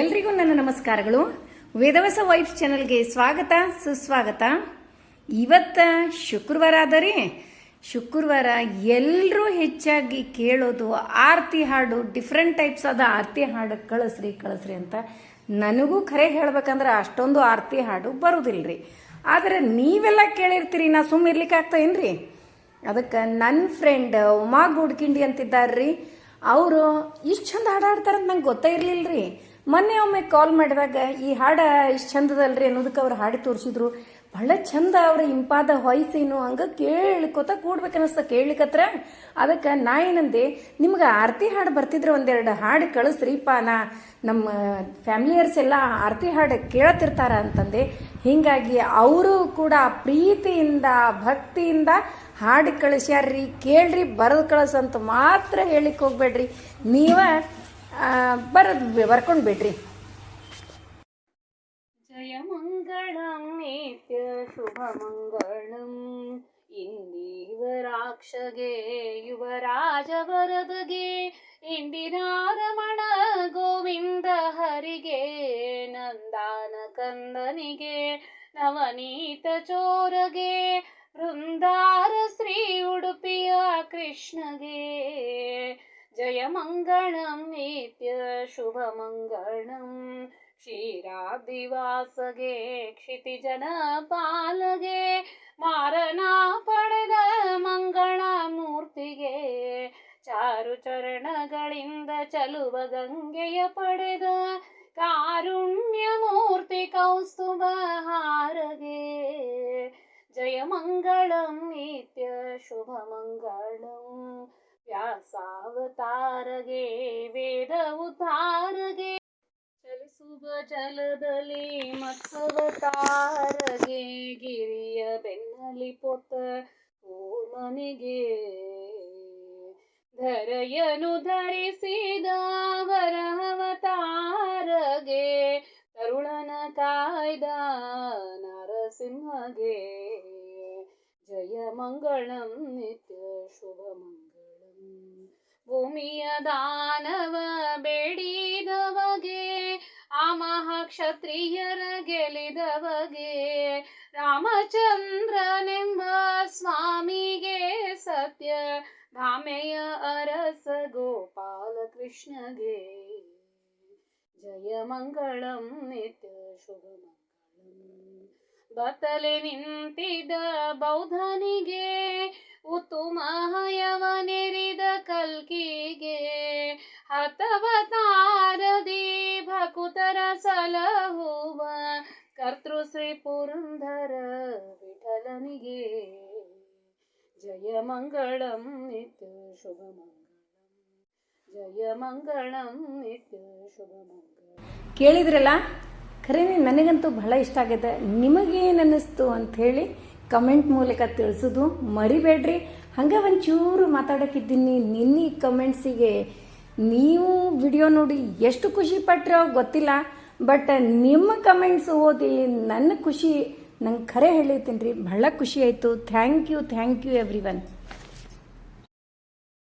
ಎಲ್ರಿಗೂ ನನ್ನ ನಮಸ್ಕಾರಗಳು. ವೇದವಸ ವೈಫ್ಸ್ ಚಾನಲ್ಗೆ ಸ್ವಾಗತ, ಸುಸ್ವಾಗತ. ಇವತ್ತ ಶುಕ್ರವಾರ ಅದರಿ ಶುಕ್ರವಾರ ಎಲ್ಲರೂ ಹೆಚ್ಚಾಗಿ ಕೇಳೋದು ಆರತಿ ಹಾಡು, ಡಿಫ್ರೆಂಟ್ ಟೈಪ್ಸ್ ಆದ ಆರತಿ ಹಾಡು ಕಳಿಸ್ರಿ ಕಳಿಸ್ರಿ ಅಂತ ನನಗೂ ಖರೆ ಹೇಳ್ಬೇಕಂದ್ರೆ ಅಷ್ಟೊಂದು ಆರತಿ ಹಾಡು ಬರೋದಿಲ್ಲರಿ ಆದ್ರೆ ನೀವೆಲ್ಲ ಕೇಳಿರ್ತೀರಿ, ನಾ ಸುಮ್ಮ ಇರ್ಲಿಕ್ಕೆ ಆಗ್ತಾ ರೀ ಅದಕ್ಕೆ ನನ್ನ ಫ್ರೆಂಡ್ ಉಮಾ ಗುಡ್ಕಿಂಡಿ ಅಂತಿದ್ದಾರ್ರಿ. ಅವರು ಇಷ್ಟು ಚಂದ ಹಾಡು ಹಾಡ್ತಾರಂತ ನಂಗೆ ಗೊತ್ತೇ ಇರಲಿಲ್ಲ ರೀ ಮೊನ್ನೆ ಒಮ್ಮೆ ಕಾಲ್ ಮಾಡಿದಾಗ, ಈ ಹಾಡ ಇಷ್ಟು ಚಂದದಲ್ರಿ ಅನ್ನೋದಕ್ಕೆ ಅವ್ರು ಹಾಡಿ ತೋರಿಸಿದ್ರು. ಬಹಳ ಚಂದ ಅವ್ರ ಇಂಪಾದ ವಾಯ್ಸೇನು ಹಂಗ ಕೇಳ್ಕೊತ ಕೂಡ್ಬೇಕನ್ನಿಸ್ತ ಕೇಳ್ಲಿಕತ್ರ. ಅದಕ್ಕೆ ನಾ ಏನಂದೆ, ನಿಮ್ಗೆ ಆರತಿ ಹಾಡು ಬರ್ತಿದ್ರೆ ಒಂದೆರಡು ಹಾಡು ಕಳಿಸ್ರಿಪ್ಪ ನಾ, ನಮ್ಮ ಫ್ಯಾಮಿಲಿಯರ್ಸ್ ಎಲ್ಲ ಆರತಿ ಹಾಡು ಕೇಳತಿರ್ತಾರ ಅಂತಂದೆ. ಹಿಂಗಾಗಿ ಅವರು ಕೂಡ ಪ್ರೀತಿಯಿಂದ, ಭಕ್ತಿಯಿಂದ ಹಾಡು ಕಳಿಸ್ಯಾರ್ರಿ, ಕೇಳ್ರಿ, ಬರೆದು ಅಂತ ಮಾತ್ರ ಹೇಳಿಕ್ ಹೋಗ್ಬೇಡ್ರಿ. ನೀವ ಬರದ್ ಬರ್ಕೊಂಡು ಬಿಡ್ರಿ. ಜಯ ಮಂಗಳಂ, ನಿತ್ಯ ಶುಭ ಮಂಗಳಂ. ಇಂದೀವರಾಕ್ಷಗೆ ಯುವರಾಜ ವರದಗೆ, ಇಂದಿನಾರಮಣ ಗೋವಿಂದ ಹರಿಗೆ, ನಂದಾನ ಕಂದನಿಗೆ, ನವನೀತ ಚೋರಗೆ ಬೃಂದಾರ ಶ್ರೀ ಉಡುಪಿಯ ಕೃಷ್ಣಗೆ. ಜಯ ಮಂಗಳಂ ನಿತ್ಯ ಶುಭ ಮಂಗಳಂ ಕ್ಷೀರಾದಿವಾಸಗೆ ಕ್ಷಿತಿಜನ ಪಾಲಗೆ ಮಾರನ ಪಡೆದ ಮಂಗಳ ಮೂರ್ತಿಗೆ ಚಾರು ಚರಣಗಳಿಂದ ಚಲುವ ಗಂಗೆಯ ಪಡೆದ ಕಾರುಣ್ಯ ಮೂರ್ತಿ ಕೌಸ್ತುಭ ಹಾರಗೆ ಜಯ ಮಂಗಳಂ ನಿತ್ಯ ಶುಭ ಮಂಗಳಂ ವ್ಯಾಸಾವತಾರಗೆ ವೇದ ಉದ್ಧಾರಗೆ ಚಲಿಸುವ ಜಲದಲ್ಲಿ ಮತ್ಸವತಾರಗೆ ಗಿರಿಯ ಬೆನ್ನಲಿ ಪೊತ್ತ ಕೂರ್ಮನಿಗೆ ಧರೆಯನು ಧರಿಸಿದ ವರಹವತಾರಗೆ ತರುಳನ ಕಾಯ್ದ ನರಸಿಂಹಗೆ. ಜಯ ಮಂಗಳಂ, ನಿತ್ಯ ಶುಭ ಮಂಗಳಂ. ಭೂಮಿಯ ದಾನವ ಬೇಡಿದವಗೆ, ಆ ಮಹಾಕ್ಷತ್ರಿಯರ ಗೆಲಿದವಗೆ ರಾಮಚಂದ್ರನೆಂಬ ಸ್ವಾಮಿಗೆ ಸತ್ಯ ಧಾಮೆಯ ಅರಸ ಗೋಪಾಲ ಕೃಷ್ಣಗೆ. ಜಯ ಮಂಗಳಂ, ನಿತ್ಯ ಶುಭ ಮಂಗಳಂ. ಬತ್ತಲೆ ನಿಂತಿದ ಬೌದ್ಧನಿಗೆ ಹತವತಾರದಿ ಭಕುತರ ಸಲಹುವ ಕರ್ತೃ ಶ್ರೀ ಪುರಂದರ ವಿಠಲನಿಗೆ. ಜಯ ಮಂಗಳಂ ನಿತ್ಯ ಶುಭ ಮಂಗಳಂ. ಜಯ ಮಂಗಳಂ ನಿತ್ಯ ಶುಭ ಕೇಳಿದ್ರಲ್ಲ ಖರೇನೆ ನನಗಂತೂ ಬಹಳ ಇಷ್ಟ ಆಗಿದೆ. ಅಂತ ಹೇಳಿ ಕಮೆಂಟ್ ಮೂಲಕ ತಿಳಿಸೋದು ಮರಿಬೇಡ್ರಿ. ಹಂಗೆ ಒಂಚೂರು ಮಾತಾಡೋಕ್ಕಿದ್ದೀನಿ. ನಿನ್ನೆ ಕಮೆಂಟ್ಸಿಗೆ ನೀವು ವಿಡಿಯೋ ನೋಡಿ ಎಷ್ಟು ಖುಷಿ ಪಟ್ಟರೋ ಗೊತ್ತಿಲ್ಲ, ಬಟ್ ನಿಮ್ಮ ಕಮೆಂಟ್ಸ್ ಓದಿ ನನ್ನ ಖುಷಿ, ನಂಗೆ ಖರೆ ಹೇಳಿತೀನಿ ರೀ. ಬಹಳ ಖುಷಿ ಆಯಿತು. Thank you thank you everyone